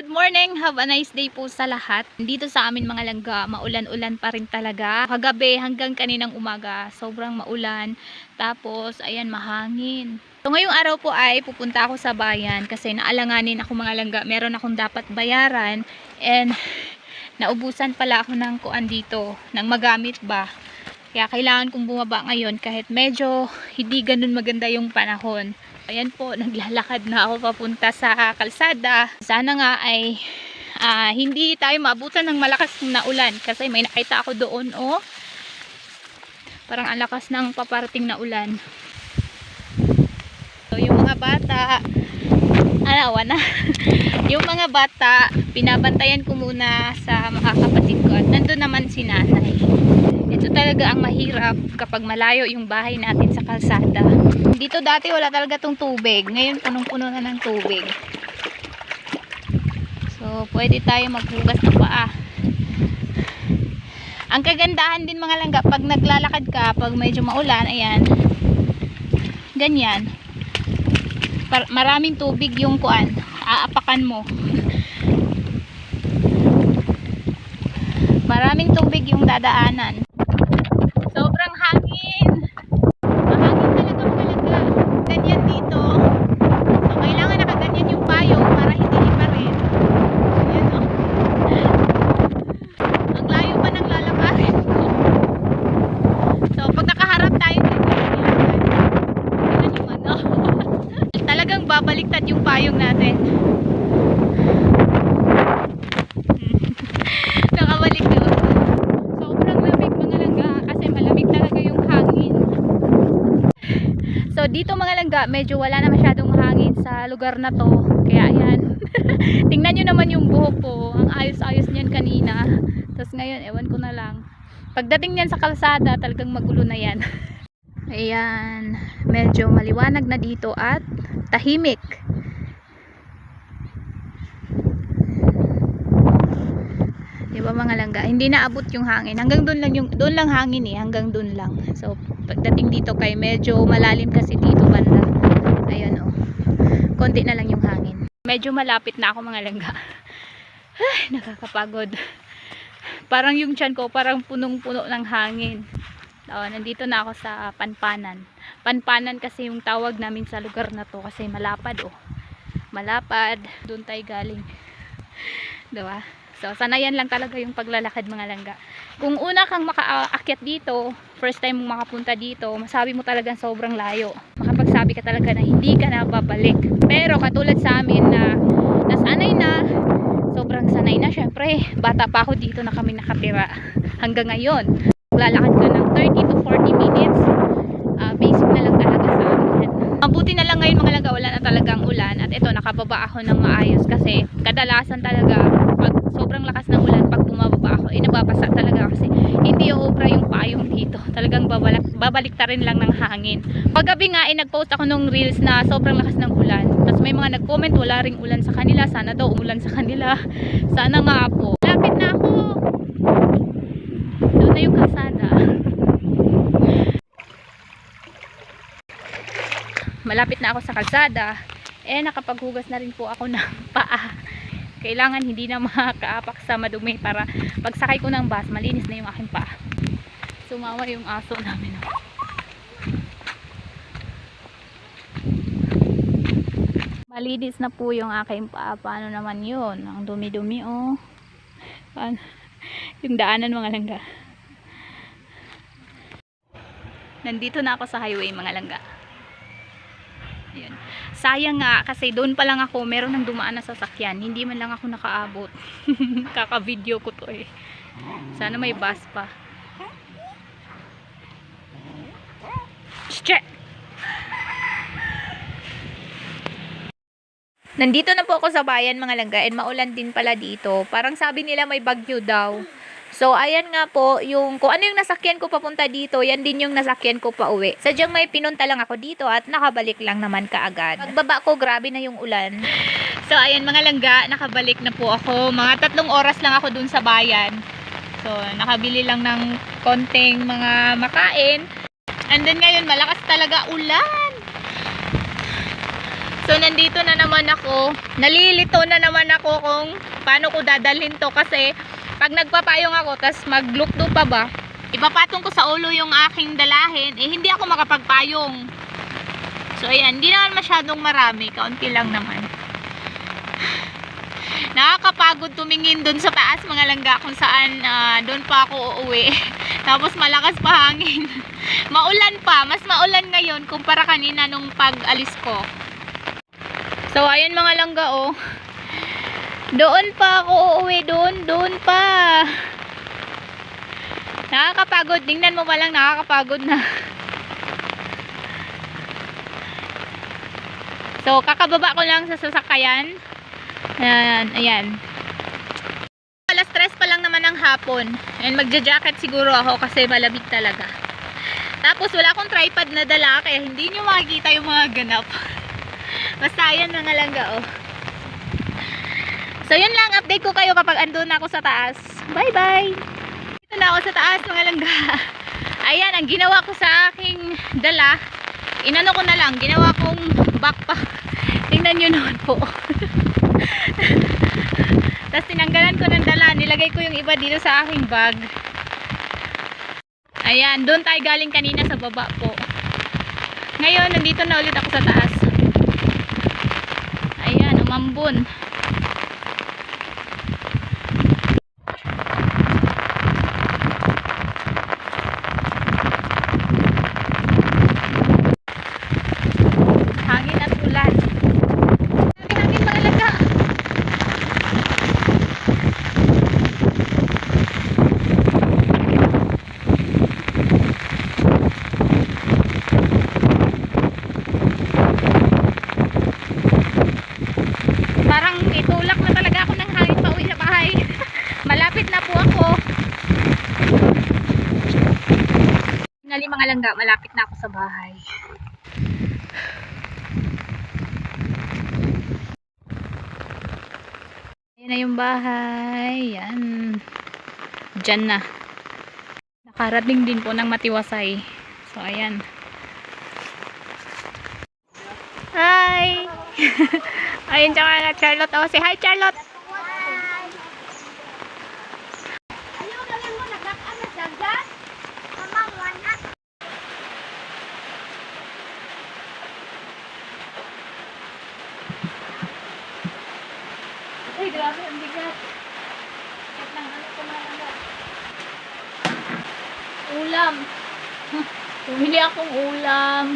good morning. Have a nice day po sa lahat. Dito sa amin mga langga, maulan-ulan pa rin talaga. Kagabi hanggang kaninang umaga, sobrang maulan. Tapos, ayan, mahangin. So, ngayong araw po ay pupunta ako sa bayan kasi naalanganin ako mga langga. Meron akong dapat bayaran and naubusan pala ako ng kuan dito, ng magamit ba. Kaya kailangan kong bumaba ngayon kahit medyo hindi ganun maganda yung panahon. Ayan po, naglalakad na ako papunta sa kalsada. Sana nga ay ah, hindi tayo maabutan ng malakas na ulan kasi may nakita ako doon oh. Parang ang lakas ng paparating na ulan. So yung mga bata, alawa na. yung mga bata, pinabantayan ko muna sa mga kapatid ko at nandun naman si nanay. Ito talaga ang mahirap kapag malayo yung bahay natin sa kalsada. Dito dati wala talaga tong tubig. Ngayon punong-puno na ng tubig. So, pwede tayo maghugas ng paa. Ang kagandahan din mga langga, pag naglalakad ka, pag medyo maulan, ayan, ganyan. Maraming tubig yung kuan, aapakan mo. Maraming tubig yung dadaanan. Sobrang hangin. Mahangin talaga mahalaga. Ganyan dito. So, kailangan nakaganyan yung payong para hindi liparin. Ayan o. Ang layo pa ng lalakarin ko. So, pag nakaharap tayo dito, yan yung ano. Talagang babaliktad yung payong natin. Nakabalik na. Sobrang langga kasi malamig talaga yung hangin. So dito mga langga, medyo wala na masyadong hangin sa lugar na to. Kaya ayan. Tingnan nyo naman yung buhok ko. Ang ayos-ayos niyan kanina. Tapos ngayon, ewan ko na lang. Pagdating niyan sa kalsada, talagang magulo na yan. Ayan. Medyo maliwanag na dito at tahimik. Ba mga langga? Hindi naabot yung hangin. Hanggang doon lang yung doon lang hangin eh, hanggang doon lang. So pagdating dito kay medyo malalim kasi dito banda. Ayun oh. Konti na lang yung hangin. Medyo malapit na ako mga langga. Ay, nakakapagod. Parang yung tiyan ko parang punong-puno ng hangin. Oh, nandito na ako sa Panpanan. Panpanan kasi yung tawag namin sa lugar na to kasi malapad oh. Malapad, doon tayo galing. Diba? So, sanayan lang talaga yung paglalakad mga langga. Kung una kang makaakyat dito, first time mong makapunta dito, masabi mo talagang sobrang layo. Makapagsabi ka talaga na hindi ka na babalik. Pero katulad sa amin na nasanay na, sobrang sanay na syempre. Bata pa ako dito na kami nakatira hanggang ngayon. Lalakad ka ng 30 to 40 minutes. Ah, basic na lang talaga sa amin. Mabuti na lang ngayon mga langga, wala na talagang ulan. At ito, nakababa ako ng maayos kasi kadalasan talaga pag sobrang lakas ng ulan, pag bumababa ako, eh nababasa talaga kasi hindi obra yung payong dito. Talagang babalik, babalik ta rin lang ng hangin. Paggabi nga, eh, nag-post ako nung reels na sobrang lakas ng ulan. Tapos may mga nag-comment, wala ring ulan sa kanila. Sana daw umulan sa kanila. Sana nga po. Lapit na ako. Doon na yung kalsada. Malapit na ako sa kalsada. Eh, nakapaghugas na rin po ako ng paa kailangan hindi na makakaapak sa madumi para pagsakay ko ng bus, malinis na yung aking paa. Sumawa yung aso namin. Malinis na po yung aking paa. Paano naman yun? Ang dumi-dumi oh. Paano? Yung daanan mga langga. Nandito na ako sa highway mga langga. Ayan. Sayang nga kasi doon pa lang ako, meron nang dumaan na sasakyan. Hindi man lang ako nakaabot. Kaka-video ko to eh. Sana may bus pa. Che! Nandito na po ako sa bayan mga langga and maulan din pala dito. Parang sabi nila may bagyo daw. So, ayan nga po, yung, kung ano yung nasakyan ko papunta dito, yan din yung nasakyan ko pa uwi. Sadyang may pinunta lang ako dito at nakabalik lang naman kaagad. Pagbaba ko, grabe na yung ulan. So, ayan mga langga, nakabalik na po ako. Mga tatlong oras lang ako dun sa bayan. So, nakabili lang ng konting mga makain. And then ngayon, malakas talaga ulan. So, nandito na naman ako. Nalilito na naman ako kung paano ko dadalhin to kasi pag nagpapayong ako, tas maglukdo pa ba, ipapatong ko sa ulo yung aking dalahin, eh hindi ako makapagpayong. So, ayan, hindi naman masyadong marami, kaunti lang naman. Nakakapagod tumingin dun sa taas mga langga kung saan ah, doon pa ako uuwi. Tapos malakas pa hangin. maulan pa, mas maulan ngayon kumpara kanina nung pag-alis ko. So, ayan mga langga, oh. Doon pa ako uuwi, doon, doon pa. Nakakapagod. Tingnan mo pa lang, nakakapagod na. So, kakababa ko lang sa sasakayan. Ayan, ayan. Alas stress pa lang naman ng hapon. And magja-jacket siguro ako kasi malamig talaga. Tapos, wala akong tripod na dala kaya hindi nyo makikita yung mga ganap. Basta yan mga langga oh. So yun lang, update ko kayo kapag andun na ako sa taas. Bye bye! Dito na ako sa taas mga langga. Ayan, ang ginawa ko sa aking dala, inano ko na lang, ginawa kong backpack. Tingnan nyo naman po. Tapos tinanggalan ko ng dala, nilagay ko yung iba dito sa aking bag. Ayan, doon tayo galing kanina sa baba po. Ngayon, nandito na ulit ako sa taas. Ayan, umambon. Hangin at ulan. Hangin, hangin mga laga. Parang itulak na talaga ako ng hangin pa uwi sa bahay. Malapit na po ako. Finally mga langga, malapit na ako sa bahay. Ayan na yung bahay. Yan. Diyan na. Nakarating din po ng matiwasay. So, ayan. Hi! Ayun, tsaka na Charlotte. Oh, say hi, Charlotte! Ay, grabe, ang bigat. Wait lang, ano ko malangga? Ulam. Bumili akong ulam.